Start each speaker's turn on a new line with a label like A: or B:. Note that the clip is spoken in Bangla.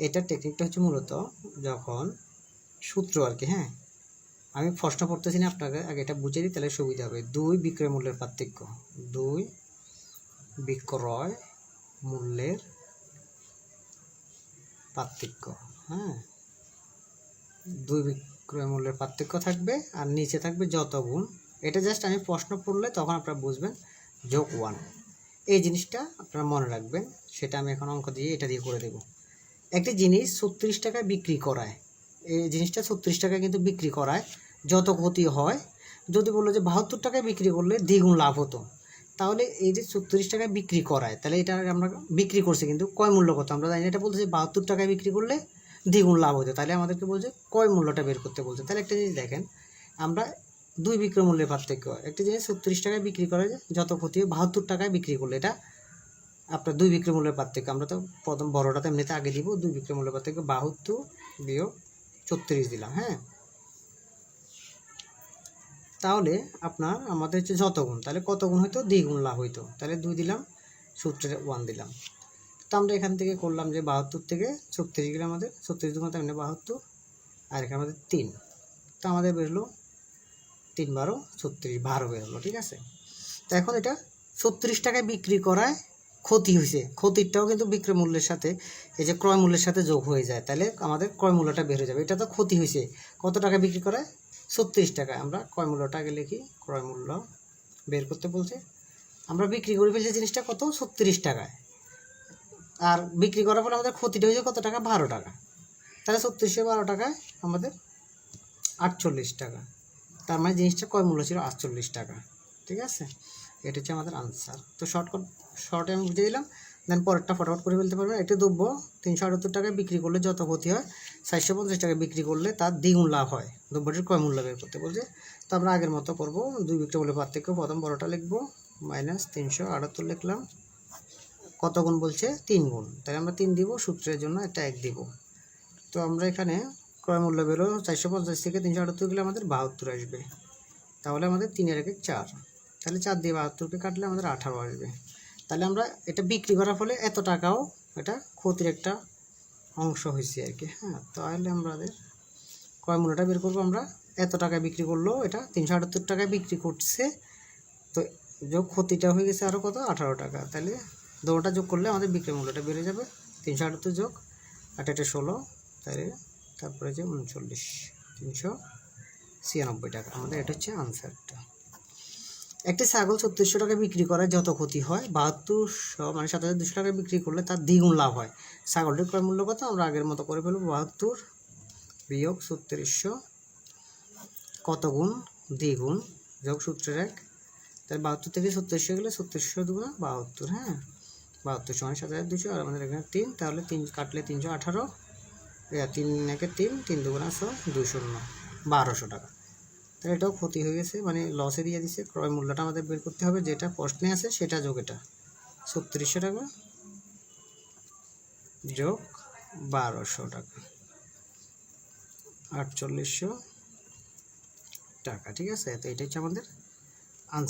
A: এটার টেকনিকটা হচ্ছে মূলত যখন সূত্র আর কি হ্যাঁ? আমি প্রশ্ন পড়তেছি না আপনাকে, আগে এটা বুঝে দিই তাহলে সুবিধা হবে। দুই বিক্রয় মূল্যের পার্থক্য। দুই বিক্রয় মূল্যের পার্থক্য হ্যাঁ? দুই বিক্রয় মূল্যের পার্থক্য থাকবে আর নিচে থাকবে যত গুণ। এটা জাস্ট আমি প্রশ্ন পড়লে তখন আপনারা বুঝবেন যোগ ওয়ান এই জিনিসটা আপনারা মনে রাখবেন, সেটা আমি এখন অঙ্ক দিয়ে এটা দিয়ে করে দেব। একটি জিনিস ছত্রিশ টাকায় বিক্রি করায়। এই জিনিসটা ছত্রিশ টাকায় কিন্তু বিক্রি করায়। যত ক্ষতি হয়, যদি বলল যে বাহাত্তর টাকায় বিক্রি করলে দ্বিগুণ লাভ হতো। তাহলে এই যে ছত্রিশ টাকায় বিক্রি করায়, তাহলে এটা আমরা বিক্রি করছি কিন্তু কয় মূল্য কত আমরা জানি এটা বলতেছে বাহাত্তর টাকায় বিক্রি করলে দ্বিগুণ লাভ হতো। তাহলে আমাদেরকে বলছে কয় মূল্যটা বের করতে বলছে? তাহলে একটা জিনিস দেখেন, আমরা দুই বিক্রয় মূল্যের পার্থক্য। একটা জিনিস ছত্রিশ টাকায় বিক্রি করে যত ক্ষতি হয়, বাহাত্তর টাকায় বিক্রি করলে এটা আপনার দুই বিক্রয় মূল্যের পার্থক্য আমরা তো প্রথম বড়টা এমনিতে আগে দিব, দুই বিক্রয় মূল্যের পার্থক্য বাহাত্তর বিয়োগ ছত্রিশ দিলাম হ্যাঁ? তাহলে আপনার আমাদের হচ্ছে যত গুণ তাহলে কত গুণ হইতো? দ্বিগুণ লাভ হইতো, তাহলে দুই দিলাম, সূত্রে ওয়ান দিলাম। তো আমরা এখান থেকে করলাম যে বাহাত্তর থেকে ছত্রিশ গেলে আমাদের ছত্রিশ দুগুণ তার মানে বাহাত্তর, আর এখানে আমাদের তিন। তো আমাদের বেরোলো তিন বারো, ছত্রিশ বারো বেরোলো, ঠিক আছে? তো এখন এটা ছত্রিশ টাকায় বিক্রি করায় ক্ষতি হয়েছে ক্ষতিরটাও কিন্তু বিক্রয় মূল্যের সাথে, এই যে ক্রয় মূল্যের সাথে যোগ হয়ে যায়। তাহলে আমাদের ক্রয় মূল্যটা বের হয়ে যাবে। এটা তো ক্ষতি হয়েছে কত টাকা বিক্রি করে ছত্রিশ টাকা। আমরা ক্রয় মূল্যটা আগে লিখি। ক্রয় মূল্য বের করতে বলছে। আমরা বিক্রি করে ফেলছি জিনিসটা কত? ছত্রিশ টাকায়। আর বিক্রি করার পর আমাদের ক্ষতিটা হয়েছে কত টাকা? বারো টাকা। তাহলে ছত্রিশশো বারো টাকায় আমাদের আটচল্লিশ টাকা। তার মানে জিনিসটা কয় মূল্য ছিল আটচল্লিশ টাকা। ঠিক আছে? এটা হচ্ছে আমাদের আনসার তো শর্টকাট শর্টে আমি বুঝে দিলাম দেন পরেরটা ফটাফট করে ফেলতে পারবেন। একটি দ্রব্য তিনশো আটাত্তর টাকায় বিক্রি করলে যত ক্ষতি হয়, চারশো পঞ্চাশ টাকায় বিক্রি করলে তার দ্বিগুণ লাভ হয়। দ্রব্যটির কয় মূল্য বের করতে বলছে। তো আমরা আগের মতো করব, দুই বিক্রি বলে পার্থক্য, প্রথম বড়টা লিখব মাইনাস তিনশো আটাত্তর লিখলাম। কত গুণ বলছে? তিন গুণ। তাহলে আমরা তিন দিব, সূত্রের জন্য একটা এক দিব। তো আমরা এখানে ক্রয় মূল্য বেরো চারশো পঞ্চাশ থেকে তিনশো আটাত্তর গেলে আমাদের বাহাত্তর আসবে। তাহলে আমাদের তিনের একে চার। তাহলে চার দিয়ে বাহাত্তরকে কাটলে আমাদের আঠারো আসবে। তাহলে আমরা এটা বিক্রি করার ফলে এত টাকাও এটা ক্ষতির একটা অংশ হয়েছে আর কি হ্যাঁ? তাহলে আমাদের ক্রয় মূল্যটা বের করব আমরা। এত টাকায় বিক্রি করল, এটা তিনশো আটাত্তর টাকায় বিক্রি করছে। তো যোগ ক্ষতিটা হয়ে গেছে আরও কত? আঠারো টাকা। তাহলে দুটোটা যোগ করলে আমাদের বিক্রি মূল্যটা বেড়ে যাবে তিনশো আটাত্তর যোগ আট এটা ষোলো, তাহলে তারপরে যে উনচল্লিশ, তিনশো ছিয়ানব্বই টাকা। আমাদের এটা হচ্ছে আনসারটা একটি ছাগল ছত্রিশশো টাকা বিক্রি করায় যত ক্ষতি হয়, বাহাত্তরশো মানে সাত হাজার দুশো টাকা বিক্রি করলে তার দ্বিগুণ লাভ হয়। ছাগলটির ক্রয় মূল্য কত? আমরা আগের মতো করে ফেলব, বাহাত্তর বিয়োগ ছত্রিশশো, কত গুণ? দ্বিগুণ যোগ সূত্রের এক। তাহলে বাহাত্তর থেকে ছত্রিশশো গেলে ছত্রিশশো দুগুণ, বাহাত্তর হ্যাঁ? বাহাত্তর সময় সাত হাজার দুশো, আর আমাদের এখানে তিন, তাহলে তিন, কাটলে তিনশো আঠারো তিন একে তিন তিন দুগুণ একশো দুই বারোশো টাকা। তাহলে এটাও ক্ষতি হয়ে গেছে মানে লসে দিয়ে দিছে ক্রয় মূল্যটা আমাদের বের করতে হবে, যেটা প্রশ্নে আছে সেটা যোগ এটা। ছত্রিশশো টাকা যোগ বারোশো টাকা। আটচল্লিশশো টাকা, ঠিক আছে? তো এটা হচ্ছে আমাদের